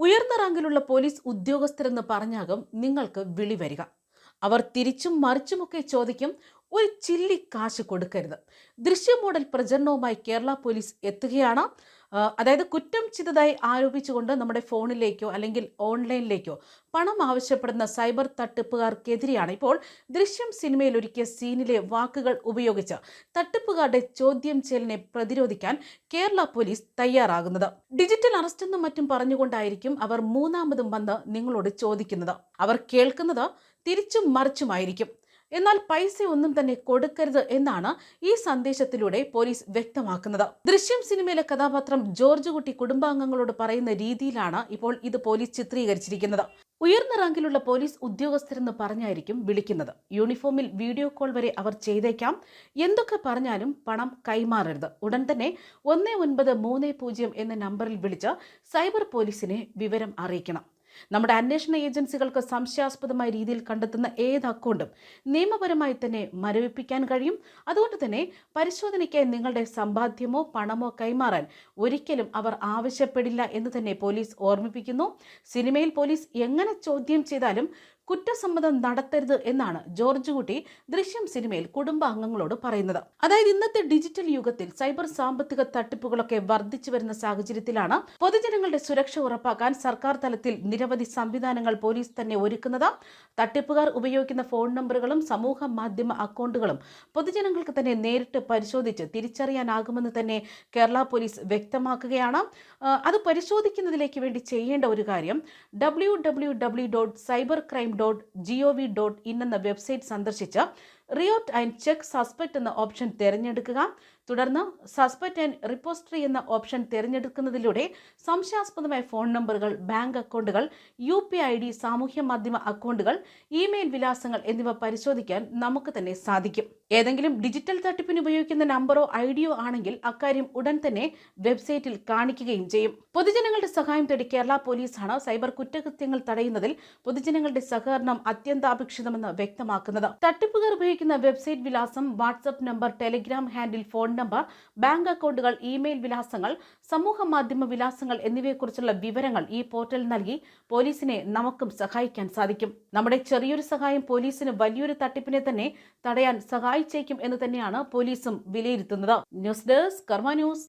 ഉയർന്ന റാങ്കിലുള്ള പോലീസ് ഉദ്യോഗസ്ഥരെന്ന് പറഞ്ഞാകും നിങ്ങൾക്ക് വിളി വരിക. അവർ തിരിച്ചും മറിച്ചുമൊക്കെ ചോദിക്കും ഒരു ചില്ലി കാശ് കൊടുക്കരുത്. ദൃശ്യ മോഡൽ പ്രചരണവുമായി കേരള പോലീസ് എത്തുകയാണ്. അതായത് കുറ്റം ചെയ്തതായി ആരോപിച്ചുകൊണ്ട് നമ്മുടെ ഫോണിലേക്കോ അല്ലെങ്കിൽ ഓൺലൈനിലേക്കോ പണം ആവശ്യപ്പെടുന്ന സൈബർ തട്ടിപ്പുകാർക്കെതിരെയാണ് ഇപ്പോൾ ദൃശ്യം സിനിമയിൽ ഒരുക്കിയ സീനിലെ വാക്കുകൾ ഉപയോഗിച്ച് തട്ടിപ്പുകാരുടെ ചോദ്യം ചെയ്യലിനെ പ്രതിരോധിക്കാൻ കേരള പോലീസ് തയ്യാറാകുന്നത്. ഡിജിറ്റൽ അറസ്റ്റ് എന്നും മറ്റും പറഞ്ഞുകൊണ്ടായിരിക്കും അവർ മൂന്നാമതും വന്ന് നിങ്ങളോട് ചോദിക്കുന്നത്. അവർ കേൾക്കുന്നത് തിരിച്ചും മറിച്ചുമായിരിക്കും. എന്നാൽ പൈസ ഒന്നും തന്നെ കൊടുക്കരുത് എന്നാണ് ഈ സന്ദേശത്തിലൂടെ പോലീസ് വ്യക്തമാക്കുന്നത്. ദൃശ്യം സിനിമയിലെ കഥാപാത്രം ജോർജ് കുട്ടി കുടുംബാംഗങ്ങളോട് പറയുന്ന രീതിയിലാണ് ഇപ്പോൾ ഇത് പോലീസ് ചിത്രീകരിച്ചിരിക്കുന്നത്. ഉയർന്ന റാങ്കിലുള്ള പോലീസ് ഉദ്യോഗസ്ഥരെന്ന് പറഞ്ഞായിരിക്കും വിളിക്കുന്നത്. യൂണിഫോമിൽ വീഡിയോ കോൾ വരെ അവർ ചെയ്തേക്കാം. എന്തൊക്കെ പറഞ്ഞാലും പണം കൈമാറരുത്. ഉടൻ തന്നെ ഒന്ന് ഒൻപത് മൂന്ന് പൂജ്യം എന്ന നമ്പറിൽ വിളിച്ച് സൈബർ പോലീസിനെ വിവരം അറിയിക്കണം. നമ്മുടെ അന്വേഷണ ഏജൻസികൾക്ക് സംശയാസ്പദമായ രീതിയിൽ കണ്ടെത്തുന്ന ഏത് അക്കൗണ്ടും നിയമപരമായി തന്നെ മരവിപ്പിക്കാൻ കഴിയും. അതുകൊണ്ട് തന്നെ പരിശോധനയ്ക്കായി നിങ്ങളുടെ സമ്പാദ്യമോ പണമോ കൈമാറാൻ ഒരിക്കലും അവർ ആവശ്യപ്പെടില്ല എന്ന് തന്നെ പോലീസ് ഓർമ്മിപ്പിക്കുന്നു. സിനിമയിൽ പോലീസ് എങ്ങനെ ചോദ്യം ചെയ്താലും കുറ്റസമ്മതം നടത്തരുത് എന്നാണ് ജോർജ് കുട്ടി ദൃശ്യം സിനിമയിൽ കുടുംബാംഗങ്ങളോട് പറയുന്നത്. അതായത് ഇന്നത്തെ ഡിജിറ്റൽ യുഗത്തിൽ സൈബർ സാമ്പത്തിക തട്ടിപ്പുകളൊക്കെ വർദ്ധിച്ചു വരുന്ന സാഹചര്യത്തിലാണ് പൊതുജനങ്ങളുടെ സുരക്ഷ ഉറപ്പാക്കാൻ സർക്കാർ തലത്തിൽ നിരവധി സംവിധാനങ്ങൾ പോലീസ് തന്നെ ഒരുക്കുന്നത്. തട്ടിപ്പുകാർ ഉപയോഗിക്കുന്ന ഫോൺ നമ്പറുകളും സമൂഹ മാധ്യമ അക്കൗണ്ടുകളും പൊതുജനങ്ങൾക്ക് തന്നെ നേരിട്ട് പരിശോധിച്ച് തിരിച്ചറിയാനാകുമെന്ന് തന്നെ കേരള പോലീസ് വ്യക്തമാക്കുകയാണ്. അത് പരിശോധിക്കുന്നതിലേക്ക് വേണ്ടി ചെയ്യേണ്ട ഒരു കാര്യം W W W dot cyber crime dot G O V dot in എന്ന വെബ്സൈറ്റ് സന്ദർശിച്ച് റിയോട്ട് ആൻഡ് ചെക്ക് സസ്പെക്ട് എന്ന ഓപ്ഷൻ തിരഞ്ഞെടുക്കുക. തുടർന്ന് സസ്പെക്ട് ആൻഡ് റിപ്പോസ്റ്ററി എന്ന ഓപ്ഷൻ തിരഞ്ഞെടുക്കുന്നതിലൂടെ സംശയാസ്പദമായ ഫോൺ നമ്പറുകൾ ബാങ്ക് അക്കൗണ്ടുകൾ യു പി ഐ ഡി സാമൂഹ്യ മാധ്യമ അക്കൗണ്ടുകൾ ഇമെയിൽ വിലാസങ്ങൾ എന്നിവ പരിശോധിക്കാൻ നമുക്ക് തന്നെ സാധിക്കും. ഏതെങ്കിലും ഡിജിറ്റൽ തട്ടിപ്പിന് ഉപയോഗിക്കുന്ന നമ്പറോ ഐഡിയോ ആണെങ്കിൽ അക്കാര്യം ഉടൻ തന്നെ വെബ്സൈറ്റിൽ കാണിക്കുകയും ചെയ്യും. പൊതുജനങ്ങളുടെ സഹായം തേടി കേരള പോലീസാണ് സൈബർ കുറ്റകൃത്യങ്ങൾ തടയുന്നതിൽ പൊതുജനങ്ങളുടെ സഹകരണം അത്യന്താപേക്ഷിതമെന്ന് വ്യക്തമാക്കുന്നത്. തട്ടിപ്പുകാർ ഉപയോഗിക്കുന്ന വെബ്സൈറ്റ് വിലാസം WhatsApp number Telegram handle phone number bank അക്കൗണ്ടുകൾ ഇമെയിൽ വിലാസങ്ങൾ സമൂഹ മാധ്യമ വിലാസങ്ങൾ എന്നിവയെക്കുറിച്ചുള്ള വിവരങ്ങൾ ഈ പോർട്ടൽ നൽകി പോലീസിനെ നമുക്കും സഹായിക്കാൻ സാധിക്കും. നമ്മുടെ ചെറിയൊരു സഹായം പോലീസിന് വലിയൊരു തട്ടിപ്പിനെ തന്നെ തടയാൻ സഹായിച്ചേക്കും എന്ന് തന്നെയാണ് പോലീസും വിലയിരുത്തുന്നത്. News desk Karma news.